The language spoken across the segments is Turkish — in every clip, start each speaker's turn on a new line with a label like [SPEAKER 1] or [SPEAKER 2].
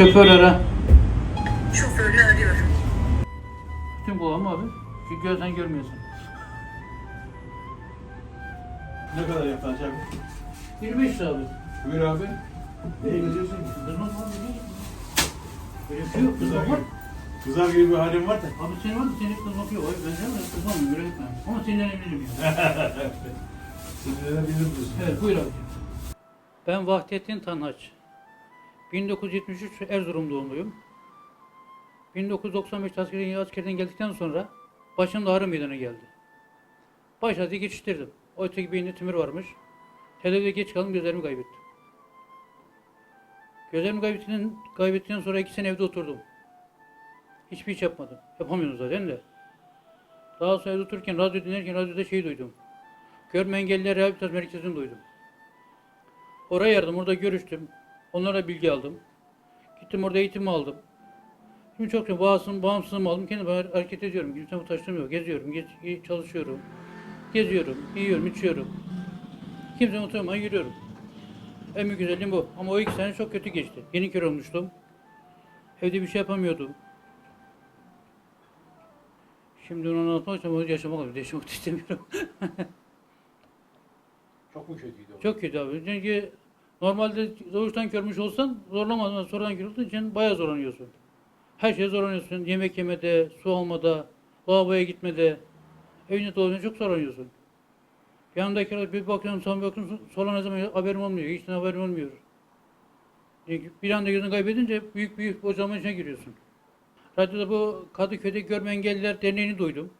[SPEAKER 1] Şoför ara.
[SPEAKER 2] Şoförünü arıyorum.
[SPEAKER 1] Bütün kulağım abi. Şu gözden görmüyorsun.
[SPEAKER 3] Ne kadar yaptı abi?
[SPEAKER 1] 25 lira abi.
[SPEAKER 3] Buyur abi. Neye geziyorsun?
[SPEAKER 1] Var? Böyle bir şey yok. Kızmak var.
[SPEAKER 3] Kızar gibi bir halim var da.
[SPEAKER 1] Abi senin var da senin kızmak yok. Ben de kızmam. Öyle gitmem. Ama senden eminim yani.
[SPEAKER 3] Sinirlere bilir misin?
[SPEAKER 1] Evet buyur abi. Ben Vahdettin Tanhaç. 1973 Erzurum doğumluyum. 1995 askeri askerden geldikten sonra başımda ağrı meydana geldi. Başladı geçiştirdim. Öteki beyinde tümör varmış. Tedavide geç kaldım gözlerimi kaybettim. Gözlerimi kaybettikten, kaybettikten sonra iki sene evde oturdum. Hiçbir iş yapmadım. Yapamıyordum zaten de. Daha sonra evde otururken radyo dinlerken radyoda şey duydum. Görme engelliler rehabilitasyon merkezini duydum. Oraya yardım, orada görüştüm. Onlara bilgi aldım. Gittim orada eğitim aldım. Şimdi çok çok bağımsızlığımı, aldım. Kendim hareket ediyorum. Kimse muhtaçlığım yok. Geziyorum, gez, çalışıyorum. Geziyorum, yiyorum, içiyorum. Kimse muhtaçlığıma yürüyorum. En büyük güzelliğim bu. Ama o iki sene çok kötü geçti. Yeni kör olmuştum. Evde bir şey yapamıyordum. Şimdi onu anlatmak için onu yaşamak lazım. Yaşamak istemiyorum.
[SPEAKER 3] Çok mu kötüydü?
[SPEAKER 1] Çok kötü abi. Çünkü normalde doğuştan görmüş olsan zorlamadan sonradan görüldüğün için bayağı zorlanıyorsun. Her şeye zorlanıyorsun. Yemek yemede, su almada, lavaboya gitmede. Evine dolayınca çok zorlanıyorsun. Yanındakiler bir bakıyorsun, son bakıyorsun, sonra ne zaman haberim olmuyor. Hiç haberim olmuyor. Çünkü bir anda gözünü kaybedince büyük büyük bocalma içine giriyorsun. Radyoda bu Kadıköy'de Görme Engelliler Derneği'ni duydum.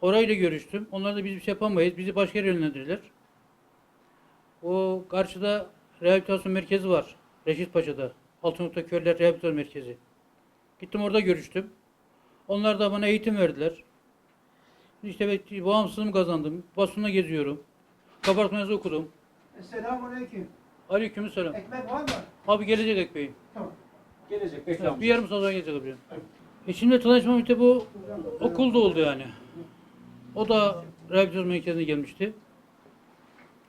[SPEAKER 1] Orayla görüştüm. Onlar da biz bir şey yapamayız. Bizi başka yere yönlendirdiler. O karşıda rehabilitasyon merkezi var. Reşit Paşa'da. Altınokta Körler Rehabilitasyon Merkezi. Gittim orada görüştüm. Onlar da bana eğitim verdiler. İşte ben bağımsızlığımı kazandım. Basında geziyorum. Kabartmayızı okudum.
[SPEAKER 4] Selamun aleyküm.
[SPEAKER 1] Aleykümselam.
[SPEAKER 4] Ekmek var mı?
[SPEAKER 1] Abi gelecek ekmeğim.
[SPEAKER 4] Tamam.
[SPEAKER 3] Gelecek bekle
[SPEAKER 1] Evet,
[SPEAKER 3] amca.
[SPEAKER 1] bir yarım saat sonra gelecek abi. E şimdi tanışmam işte bu okulda oldu yani. O da rehabilitasyon merkezine gelmişti.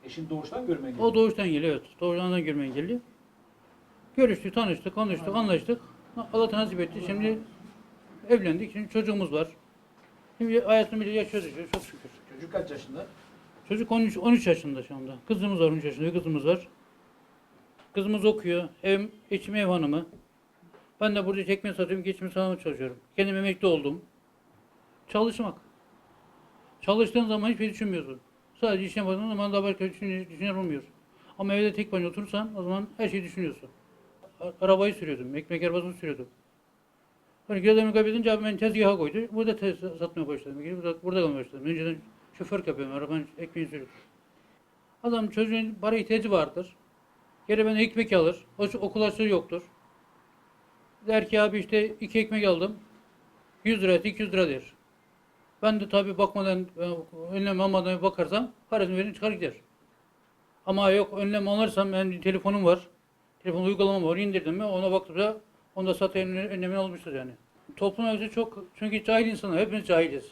[SPEAKER 3] Eşin doğuştan görme engelli.
[SPEAKER 1] O doğuştan geliyor evet. Doğuştan görmeyen geliyor. Görüştük, tanıştık, konuştuk, anlaştık. Allah nasip etti. Şimdi evlendik. Şimdi çocuğumuz var. Şimdi hayatını bile yaşıyoruz çok şükür.
[SPEAKER 3] Çocuk kaç yaşında?
[SPEAKER 1] Çocuk 13, 13 yaşında şu anda. Kızımız var 13 yaşında, kızımız var. Kızımız okuyor. Ev, eşim ev hanımı. Ben de burada çekme satıyorum, geçimi sağlamaya çalışıyorum. Kendim emekli oldum. Çalışmak. Çalıştığın zaman hiçbir şey düşünmüyorsun. Sadece iş yapmadığın zaman daha başka düşün, düşünür olmuyor. Ama evde tek başına oturursan o zaman her şeyi düşünüyorsun. Arabayı sürüyordum, ekmek arabasını sürüyordum. Hani gözlerimi kaybedince abi beni tezgaha koydu. Burada tez satmaya başladım. Burada, burada kalmaya başladım. Önceden şoför yapıyorum, arabanın ekmeğini sürüyorum. Adam çocuğun para ihtiyacı vardır. Geri bana ekmek alır. O okul açlığı yoktur. Der ki abi işte iki ekmek aldım. 100 lira, 200 lira der. Ben de tabii bakmadan, e, önlem almadan bakarsam parasını verin çıkar gider. Ama yok önlem alırsam ben bir telefonum var. Telefon uygulamam var indirdim mi ona baktığımda onda zaten önlemini almıştır yani. Toplum öyle çok çünkü cahil insanlar hepimiz cahiliz.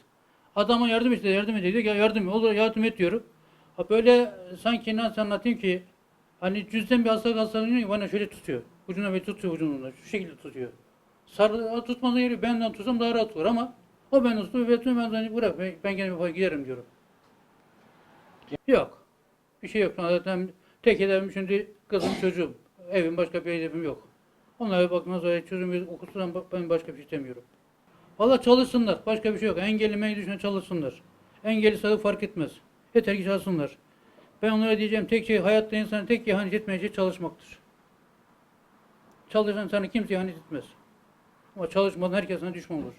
[SPEAKER 1] Adama yardım işte yardım ediyor diyor ki yardım olur yardım et diyorum. Ha böyle sanki nasıl anlatayım ki hani cüzden bir hastalık hastalanıyor bana şöyle tutuyor. Ucuna böyle tutuyor ucundan şu şekilde tutuyor. Sarı tutmadığı yeri benden tutsam daha rahat olur ama o benden tutuyor ve tutuyor ben bırak ben, ben kendim yapar giderim diyorum. Yok. Bir şey yok. Zaten tek hedefim şimdi kızım çocuğum. Evim başka bir hedefim yok. Onlara bakmaz sonra çocuğumu okuturan ben başka bir şey istemiyorum. Valla çalışsınlar. Başka bir şey yok. Engelli meyi düşünen çalışsınlar. Engelli sayı fark etmez. Yeter ki çalışsınlar. Ben onlara diyeceğim tek şey hayatta insanın tek ihanet etmeyeceği çalışmaktır. Çalışan sana kimse ihanet etmez. Ama çalışmadan herkes sana düşman olur.